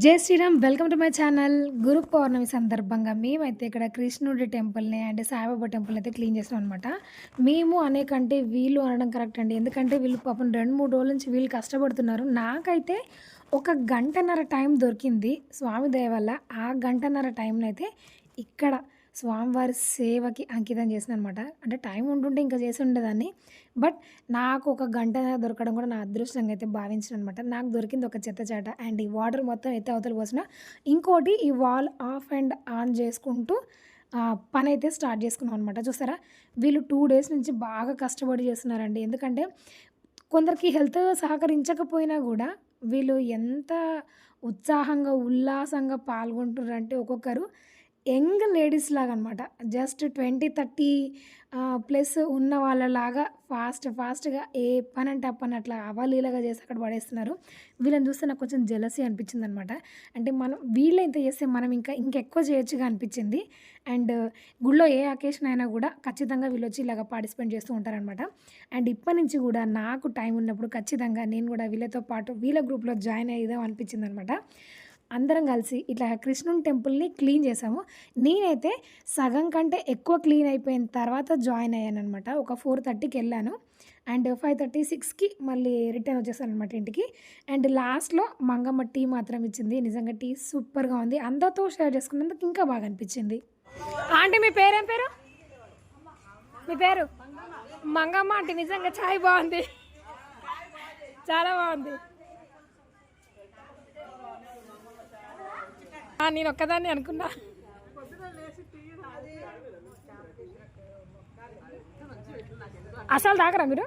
జై Shri Ram welcome to my channel. Guru Purnima సందర్భంగా మేమైతే ఇక్కడ కృష్ణుడి టెంపుల్ని అండ్ సాయిబాబా టెంపుల్ అయితే క్లీన్ చేస్తాం అనమాట మేము అనేకంటే వీళ్ళు అనడం కరెక్ట్ అండి. ఎందుకంటే వీళ్ళు పాపం రెండు మూడు రోజుల నుంచి వీళ్ళు కష్టపడుతున్నారు. నాకైతే ఒక గంటన్నర టైం దొరికింది స్వామి దయ వల్ల. ఆ గంటన్నర టైంలో అయితే ఇక్కడ స్వామివారి సేవకి అంకితం చేసిన అనమాట అంటే టైం ఉంటుంటే ఇంకా చేసి ఉండేదాన్ని. బట్ నాకు ఒక గంట దొరకడం కూడా నా అదృష్టంగా అయితే భావించిన అనమాట నాకు దొరికింది ఒక చెత్త చాట. అండ్ ఈ వాటర్ మొత్తం అయితే అవతల పోసిన. ఇంకోటి ఈ వాల్ ఆఫ్ అండ్ ఆన్ చేసుకుంటూ పని అయితే స్టార్ట్ చేసుకున్నాం అనమాట చూసారా? వీళ్ళు టూ డేస్ నుంచి బాగా కష్టపడి చేస్తున్నారండి. ఎందుకంటే కొందరికి హెల్త్ సహకరించకపోయినా కూడా వీళ్ళు ఎంత ఉత్సాహంగా ఉల్లాసంగా పాల్గొంటున్నారంటే ఒక్కొక్కరు. యంగ్ లేడీస్ లాగా అనమాట జస్ట్ ట్వంటీ థర్టీ ప్లస్ ఉన్న వాళ్ళలాగా ఫాస్ట్ ఫాస్ట్గా ఏ పని అంటే ఆ పని అట్లా అవలీలగా చేసి అక్కడ పడేస్తున్నారు. వీళ్ళని చూస్తే నాకు కొంచెం జెలసీ అనిపించింది అనమాట అంటే మనం వీళ్ళు ఇంత చేస్తే మనం ఇంకా ఇంకెక్కువ చేయొచ్చుగా అనిపించింది. అండ్ గుళ్ళో ఏ అకేషన్ అయినా కూడా ఖచ్చితంగా వీళ్ళు వచ్చి ఇలాగ పార్టిసిపేట్ చేస్తూ ఉంటారనమాట. అండ్ ఇప్పటి నుంచి కూడా నాకు టైం ఉన్నప్పుడు ఖచ్చితంగా నేను కూడా వీళ్ళతో పాటు వీళ్ళ గ్రూప్లో జాయిన్ అయ్యేదాం అనిపించింది అనమాట అందరం కలిసి ఇట్లా కృష్ణుని టెంపుల్ని క్లీన్ చేసాము. నేనైతే సగం కంటే ఎక్కువ క్లీన్ అయిపోయిన తర్వాత జాయిన్ అయ్యాను అనమాట ఒక ఫోర్ థర్టీకి వెళ్ళాను. అండ్ ఫైవ్ థర్టీ సిక్స్కి మళ్ళీ రిటర్న్ వచ్చేసాను అనమాట ఇంటికి. అండ్ లాస్ట్లో మంగమ్మ టీ మాత్రం ఇచ్చింది. నిజంగా టీ సూపర్గా ఉంది. అందరితో షేర్ చేసుకున్నందుకు ఇంకా బాగా అనిపించింది. ఆంటీ మీ పేరేం పేరు? మీ పేరు? మంగమ్మ ఆంటీ నిజంగా చాయ్ బాగుంది. చాలా బాగుంది. నేను ఒక్కదాన్ని అనుకున్నా. అసలు తాగరా మీరు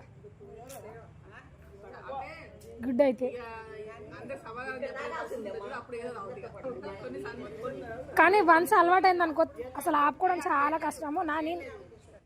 గుడ్ అయితే. కానీ వన్స్ అలవాటు అయింది అనుకో అసలు ఆపుకోవడం చాలా కష్టము. నా నేను